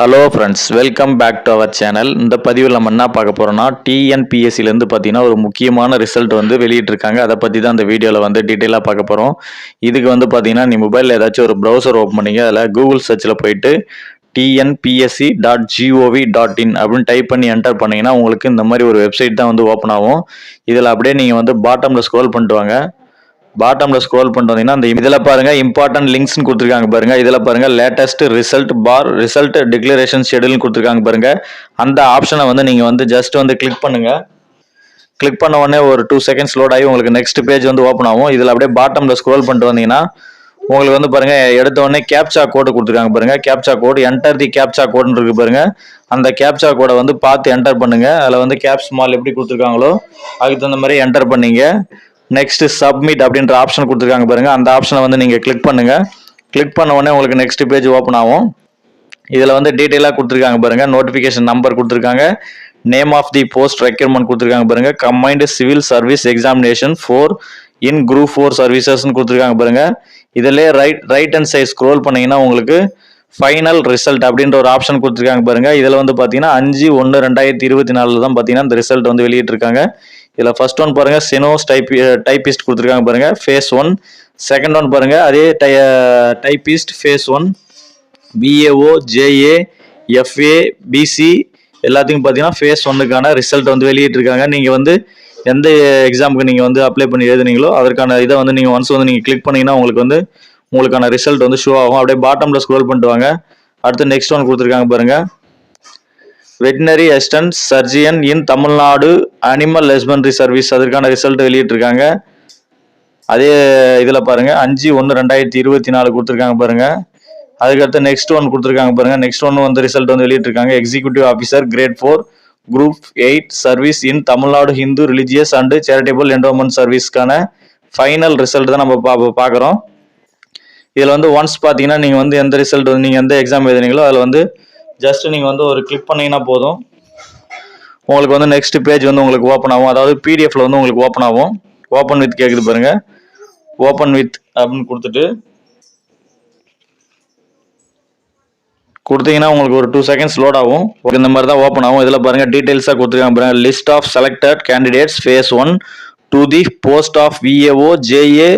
Hello friends welcome back to our channel இந்த பதிவில் நம்ம என்ன பார்க்க போகிறோம்னா டிஎன்பிஎஸ்சிலேருந்து பார்த்தீங்கன்னா ஒரு முக்கியமான ரிசல்ட் வந்து வெளியிட்டிருக்காங்க. அதை பற்றி தான் அந்த வீடியோவில் வந்து டீட்டெயிலாக பார்க்க போகிறோம் இதுக்கு வந்து பார்த்தீங்கன்னா நீ மொபைலில் ஏதாச்சும் ஒரு ப்ரௌசர் ஓப்பன் பண்ணிங்க அதில் கூகுள் சர்ச்சில் போயிட்டு TNPSC dot gov dot in அப்படின்னு டைப் பண்ணி என்டர் பண்ணிங்கன்னா உங்களுக்கு இந்த மாதிரி ஒரு வெப்சைட் தான் வந்து ஓப்பன் ஆகும். இதில் அப்படியே நீங்கள் வந்து பாட்டமில் ஸ்க்ரோல் பண்ணிட்டு வாங்க. பாட்டம்ல ஸ்க்ரோல் பண்ணிட்டு வந்தீங்கன்னா அந்த இதில் பாருங்க இம்பார்ட்டன்ட் லிங்க்ஸ்னு கொடுத்துருக்காங்க பாருங்க. இதில் பாருங்க லேட்டஸ்ட் ரிசல்ட் பார் ரிசல்ட் டிக்ளரேஷன் ஷெடியூல்னு கொடுத்துருக்காங்க பாருங்க. அந்த ஆப்ஷனை வந்து நீங்கள் வந்து ஜஸ்ட் வந்து கிளிக் பண்ணுங்க. கிளிக் பண்ண உடனே ஒரு டூ செகண்ட்ஸ் லோட் ஆகி உங்களுக்கு நெக்ஸ்ட் பேஜ் வந்து ஓப்பன் ஆகும். இதில் அப்படியே பாட்டம்ல ஸ்க்ரோல் பண்ணிட்டு வந்தீங்கன்னா உங்களுக்கு வந்து பாருங்க எடுத்த உடனே கேப்சா கோடு கொடுத்துருக்காங்க பாருங்க. Captcha code enter the captcha கோடுன்னு இருக்கு பாருங்க. அந்த கேப்சா கோடை வந்து பார்த்து என்டர் பண்ணுங்க. அதில் வந்து கேப் ஸ்மால் எப்படி கொடுத்துருக்காங்களோ அதுக்கு தகுந்த மாதிரி என்டர் பண்ணீங்க. நெக்ஸ்ட் சப்மிட் அப்படின்ற ஆப்ஷன் கொடுத்துருக்காங்க பாருங்க. அந்த ஆப்ஷனை வந்து நீங்கள் கிளிக் பண்ணுங்க. கிளிக் பண்ண உடனே உங்களுக்கு நெக்ஸ்ட் பேஜ் ஓப்பன் ஆகும். இதில் வந்து டீட்டெயிலாக கொடுத்துருக்காங்க பாருங்க. நோட்டிஃபிகேஷன் நம்பர் கொடுத்துருக்காங்க. Name of the post requirement கொடுத்துருக்காங்க பாருங்க. Combined civil service examination four in group four சர்வீசஸ்னு கொடுத்துருக்காங்க பாருங்க. இதிலே right right and side scroll பண்ணீங்கன்னா உங்களுக்கு ஃபைனல் ரிசல்ட் அப்படின்ற ஒரு ஆப்ஷன் கொடுத்துருக்காங்க பாருங்க. இதில் வந்து பார்த்தீங்கன்னா அஞ்சு ஒன்று ரெண்டாயிரத்தி இருபத்தி நாலில் தான் பார்த்தீங்கன்னா இந்த ரிசல்ட் வந்து வெளியிட்டிருக்காங்க. இதில் ஃபர்ஸ்ட் ஒன் பாருங்கள் செனோஸ் டைப் டைப்பிஸ்ட் கொடுத்துருக்காங்க பாருங்கள் ஃபேஸ் ஒன் செகண்ட் ஒன் பாருங்கள் அதே tie typist phase one VAO JA FA PC எல்லாத்துக்கும் பார்த்தீங்கன்னா ஃபேஸ் ஒன்னுக்கான ரிசல்ட் வந்து வெளியிட்டிருக்காங்க. நீங்கள் வந்து எந்த எக்ஸாமுக்கு நீங்கள் வந்து அப்ளை பண்ணி எழுதுனீங்களோ அதற்கான இதை வந்து நீங்கள் ஒன்ஸ் வந்து நீங்கள் கிளிக் பண்ணீங்கன்னா உங்களுக்கு வந்து உங்களுக்கான ரிசல்ட் வந்து ஷோ ஆகும். அப்படியே பாட்டமில் ஸ்க்ரோல் பண்ணிட்டு வாங்க. அடுத்து நெக்ஸ்ட் ஒன் கொடுத்துருக்காங்க பாருங்கள் veterinary assistant surgeon in Tamil Nadu animal husbandry service அதற்கான ரிசல்ட் வெளியிட்டிருக்காங்க. அதே இதில் பாருங்க அஞ்சு ஒன்று ரெண்டாயிரத்தி இருபத்தி நாலு கொடுத்துருக்காங்க பாருங்க. அதுக்கடுத்து நெக்ஸ்ட் ஒன் கொடுத்துருக்காங்க பாருங்கள் நெக்ஸ்ட் ஒன் வந்து ரிசல்ட் வந்து வெளியிட்டிருக்காங்க. Executive officer grade four group eight service in Tamil Nadu Hindu religious and charitable endowment சர்வீஸ்க்கான final result தான் நம்ம பா பார்க்குறோம் இதில் வந்து ஒன்ஸ் பார்த்தீங்கன்னா நீங்கள் வந்து எந்த ரிசல்ட் வந்து நீங்கள் எந்த எக்ஸாம் எழுதுனீங்களோ அதில் வந்து ஜஸ்ட் நீங்கள் வந்து ஒரு கிளிக் பண்ணீங்கன்னா போதும். உங்களுக்கு வந்து நெக்ஸ்ட் பேஜ் வந்து உங்களுக்கு ஓப்பன் ஆகும். அதாவது பிடிஎஃப்ல வந்து உங்களுக்கு ஓப்பன் ஆகும். ஓப்பன் வித் கேட்குது பாருங்க. ஓப்பன் வித் அப்படின்னு கொடுத்துட்டு கொடுத்தீங்கன்னா உங்களுக்கு ஒரு டூ செகண்ட்ஸ் லோட் ஆகும். இந்த மாதிரி தான் ஓப்பன் ஆகும். இதில் பாருங்கள் டீட்டெயில்ஸாக கொடுத்துருக்காங்க பாருங்கள் list of selected candidates phase one to the post of VAO JA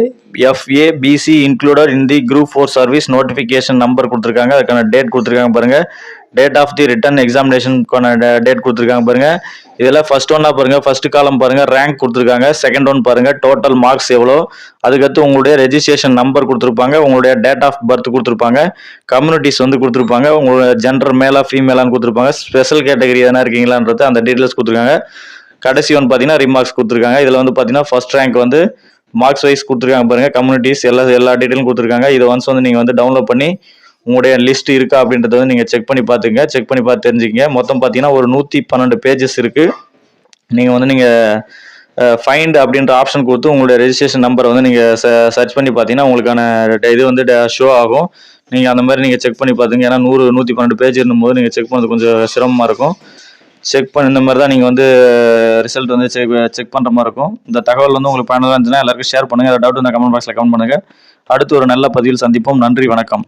FA PC included in the group four service notification number கொடுத்துருக்காங்க. அதுக்கான டேட் கொடுத்துருக்காங்க பாருங்கள் டேட் ஆஃப் தி ரிட்டன் எக்ஸாமினேஷனுக்கான டேட் கொடுத்துருக்காங்க பாருங்க. இதில் ஃபர்ஸ்ட் ஒன்னா பாருங்க. ஃபர்ஸ்ட் காலம் பாருங்க. ரேங்க் கொடுத்துருக்காங்க. செகண்ட் ஒன் பாருங்க. டோட்டல் மார்க்ஸ் எவ்வளோ? அதுக்கடுத்து உங்களுடைய ரெஜிஸ்ட்ரேஷன் நம்பர் கொடுத்துருப்பாங்க. உங்களுடைய டேட் ஆஃப் பர்த் கொடுத்துருப்பாங்க. கம்யூனிட்டிஸ் வந்து கொடுத்துருப்பாங்க. உங்களோட ஜென்டர் மேலா ஃபீமேலான்னு கொடுத்துருப்பாங்க. ஸ்பெஷல் கேட்டகரி எதனா இருக்கீங்களான்றது அந்த டீட்டெயில்ஸ் கொடுத்துருக்காங்க. கடைசி ஒன் பார்த்தீங்கன்னா ரிமார்க்ஸ் கொடுத்துருக்காங்க. இதில் வந்து பார்த்தீங்கன்னா ஃபர்ஸ்ட் ரேங்க் வந்து மார்க்ஸ் வைஸ் கொடுத்துருக்காங்க பாருங்க. கம்யூனிட்டிஸ் எல்லா எல்லா டீட்டெயிலும் கொடுத்துருக்காங்க. இதை ஒன்ஸ் வந்து நீங்கள் வந்து டவுன்லோட் பண்ணி உங்களுடைய லிஸ்ட் இருக்கா அப்படின்றத வந்து நீங்கள் செக் பண்ணி பார்த்துங்க செக் பண்ணி பார்த்து தெரிஞ்சுக்கங்க. மொத்தம் பார்த்தீங்கன்னா ஒரு நூற்றி பன்னெண்டு பேஜஸ் இருக்குது நீங்கள் வந்து நீங்கள் ஃபைண்ட் அப்படின்ற ஆப்ஷன் கொடுத்து உங்களுடைய ரெஜிஸ்ட்ரேஷன் நம்பரை வந்து நீங்கள் சர்ச் பண்ணி பார்த்தீங்கன்னா உங்களுக்கான இது வந்து ஷோ ஆகும். நீங்கள் அந்த மாதிரி நீங்கள் செக் பண்ணி பார்த்துங்க ஏன்னா நூறு நூற்றி பன்னெண்டு பேஜ் இருந்தபோது நீங்கள் செக் பண்ணது கொஞ்சம் சிரமமாக இருக்கும். செக் பண்ண இந்த மாதிரி தான் நீங்கள் வந்து ரிசல்ட் வந்து செக் செக் பண்ணுற மாதிரி இருக்கும். இந்த தகவல் வந்து உங்களுக்கு பயனுள்ளதாக இருந்துச்சுன்னா எல்லாருக்கும் ஷேர் பண்ணுங்கள் டவுட் இந்த கமெண்ட் பாக்ஸில் கமெண்ட் பண்ணுங்கள் அடுத்து ஒரு நல்ல பதிவில் சந்திப்போம். நன்றி வணக்கம்.